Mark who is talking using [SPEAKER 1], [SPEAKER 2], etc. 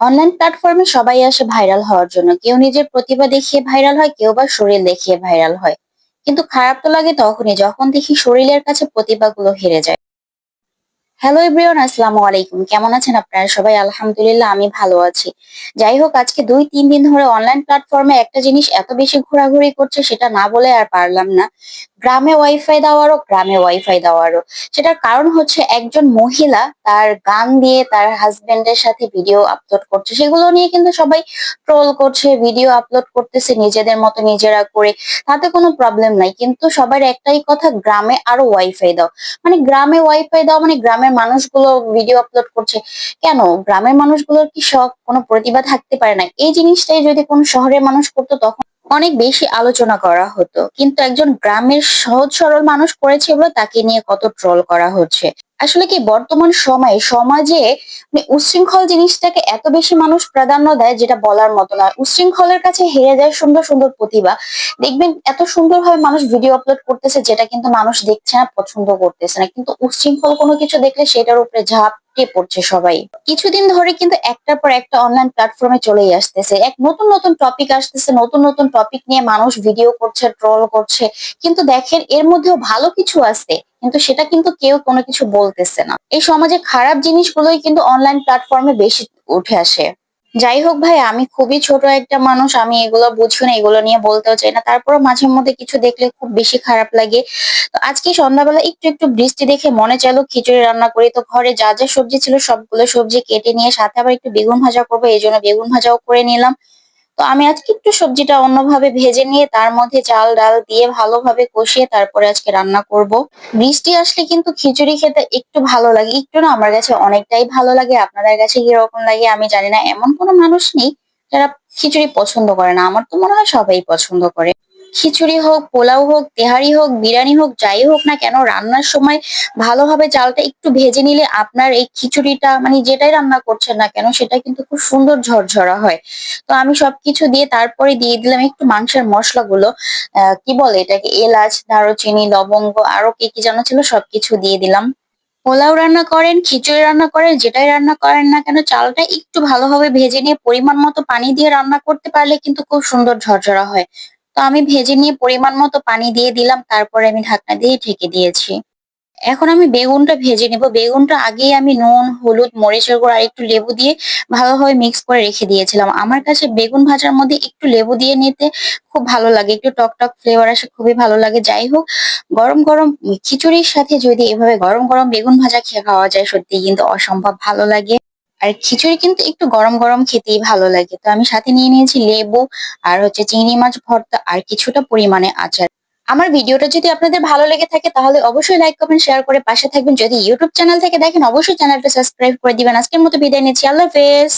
[SPEAKER 1] Online প্ল্যাটফর্মে সবাই আসে ভাইরাল হওয়ার জন্য। কেউ নিজের প্রতিভা দেখিয়ে ভাইরাল হয়, কেউ বা শরীর দেখিয়ে ভাইরাল হয়। কিন্তু খারাপ তো লাগে তখনই, যখন দেখি শরীরের কাছে প্রতিভাগুলো হেরে যায়। হ্যালো এভরিওয়ান আসসালামু আলাইকুম। কেমন আছেন আপনারা? সবাই আলহামদুলিল্লাহ, আমি ভালো আছি। যাই হোক, আজকে দুই তিন দিন ধরে অনলাইন প্ল্যাটফর্মে একটা জিনিস এত বেশি ঘোরাঘুরি করছে সেটা না বলে আর পারলাম না। গ্রামে ওয়াইফাই দেওয়ারও, গ্রামে ওয়াইফাই দেওয়ারও। সেটার কারণ হচ্ছে একজন মহিলা তার গান দিয়ে তার হাজবেন্ডের সাথে ভিডিও আপলোড করছে। সেগুলো নিয়ে কিন্তু সবাই ট্রোল করছে ভিডিও আপলোড করতেছে নিজেদের মতো নিজেরা করে। তাতে কোনো প্রবলেম নাই। কিন্তু সবার একটাই কথা, গ্রামে আরও ওয়াইফাই দাও। মানে গ্রামে ওয়াইফাই দাও মানে গ্রামের মানুষগুলো ভিডিও আপলোড করছে। কেন? গ্রামের মানুষগুলোর কি শখ? কোনো প্রতিভা থাকতে পারে না। এই জিনিসটাই যদি কোনো শহরের মানুষ করতো তখন অনেক বেশি আলোচনা করা হতো। কিন্তু একজন গ্রামের সহজ সরল মানুষ করেছে বলে তাকে নিয়ে কত ট্রল করা হচ্ছে। আসলে কি, বর্তমান সময়ে সমাজে মানে উচ্ছৃঙ্খল জিনিসটাকে এত বেশি মানুষ প্রাধান্য দেয় যেটা বলার মতো না। উশৃঙ্খলের কাছে হেরে যায় সুন্দর সুন্দর প্রতিভা। দেখবেন এত সুন্দরভাবে মানুষ ভিডিও আপলোড করতেছে যেটা কিন্তু মানুষ দেখছে না, পছন্দ করতেছে না। কিন্তু উচ্ছৃঙ্খল কোনো কিছু দেখলে সেটার উপরে ঝাঁপটে পড়ছে সবাই। কিছুদিন ধরে কিন্তু একটার পর একটা অনলাইন প্ল্যাটফর্মে চলেই আসতেছে। এক নতুন নতুন টপিক আসতেছে, নতুন নতুন টপিক নিয়ে মানুষ ভিডিও করছে ট্রল করছে। কিন্তু দেখেন, এর মধ্যেও ভালো কিছু আছে, কিন্তু সেটা কিন্তু কেউ কোনো কিছু বলতেছে না। এই সমাজে খারাপ জিনিসগুলোই কিন্তু অনলাইন প্ল্যাটফর্মে বেশি উঠে আসে। যাই হোক ভাই, আমি খুবই ছোট একটা মানুষ, আমি এগুলো বুঝি না, এগুলো নিয়ে বলতেও চাই না। তারপরও মাঝে মধ্যে কিছু দেখলে খুব বেশি খারাপ লাগে। তো আজকে সন্ধ্যাবেলা একটু একটু বৃষ্টি দেখে মনে চাইলো খিচুড়ি রান্না করি। তো ঘরে যা যা সবজি ছিল সবগুলো সবজি কেটে নিয়ে সাথে আবার একটু বেগুন ভাজা করব, এই জন্য বেগুন ভাজাও করে নিলাম। তো আমি আজকে একটু সবজিটা অন্যভাবে ভেজে নিয়ে তার মধ্যে চাল, ডাল দিয়ে ভালোভাবে কষিয়ে তারপরে আজকে রান্না করব। বৃষ্টি আসলে কিন্তু খিচুড়ি খেতে একটু ভালো লাগে। একটু না আমার কাছে অনেকটাই ভালো লাগে, আপনাদের কাছে কীরকম লাগে আমি জানি না। এমন কোনো মানুষ নেই যারা খিচুড়ি পছন্দ করে না। আমার তো মনে হয় সবাই পছন্দ করে। খিচুড়ি হোক, পোলাও হোক, তেহারি হোক, বিরিয়ানি হোক, যাই হোক না কেন, রান্নার সময় ভালোভাবে চালটা একটু ভেজে নিলে আপনার এই খিচুড়িটা মানে যেটাই রান্না করছেন না কেন, সেটা কিন্তু খুব সুন্দর ঝরঝরা হয়। তো আমি সবকিছু দিয়ে তারপরে দিয়ে দিলাম একটু মাংসের মশলাগুলো। কি বলে এটাকে? এলাচ, দারুচিনি, লবঙ্গ, আরও কি কি জানা ছিল সবকিছু দিয়ে দিলাম। পোলাও রান্না করেন, খিচুড়ি রান্না করেন, যেটাই রান্না করেন না কেন, চালটা একটু ভালোভাবে ভেজে নিয়ে পরিমাণ মতো পানি দিয়ে রান্না করতে পারলে কিন্তু খুব সুন্দর ঝরঝরা হয়। তো আমি ভেজে নিয়ে পরিমাণ মতো পানি দিয়ে দিলাম, তারপরে আমি ঢাকনা দিয়ে ঢেকে দিয়েছি। এখন আমি বেগুনটা ভেজে নেব। বেগুনটা আগেই আমি নুন, হলুদ, মরিচের গুঁড়ো আর একটু লেবু দিয়ে ভালোভাবে মিক্স করে রেখে দিয়েছিলাম। আমার কাছে বেগুন ভাজার মধ্যে একটু লেবু দিয়ে নিতে খুব ভালো লাগে, একটু টক টক ফ্লেভার আসে, খুবই ভালো লাগে। যাই হোক, গরম গরম খিচুড়ির সাথে যদি এভাবে গরম গরম বেগুন ভাজা খেয়ে খাওয়া যায় সত্যি কিন্তু অসম্ভব ভালো লাগে। আর খিচুড়ি কিন্তু একটু গরম গরম খেতেই ভালো লাগে। তো আমি সাথে নিয়ে নিয়েছি লেবু আর হচ্ছে চিংড়ি মাছ ভর্তা আর কিছুটা পরিমাণে আচার। আমার ভিডিওটা যদি আপনাদের ভালো লেগে থাকে তাহলে অবশ্যই লাইক কমেন্ট শেয়ার করে পাশে থাকবেন। যদি ইউটিউব চ্যানেল থেকে দেখেন, অবশ্যই চ্যানেলটা সাবস্ক্রাইব করে দিবেন। আজকের মতো বিদায় নিচ্ছি। আল্লাহ হাফেজ।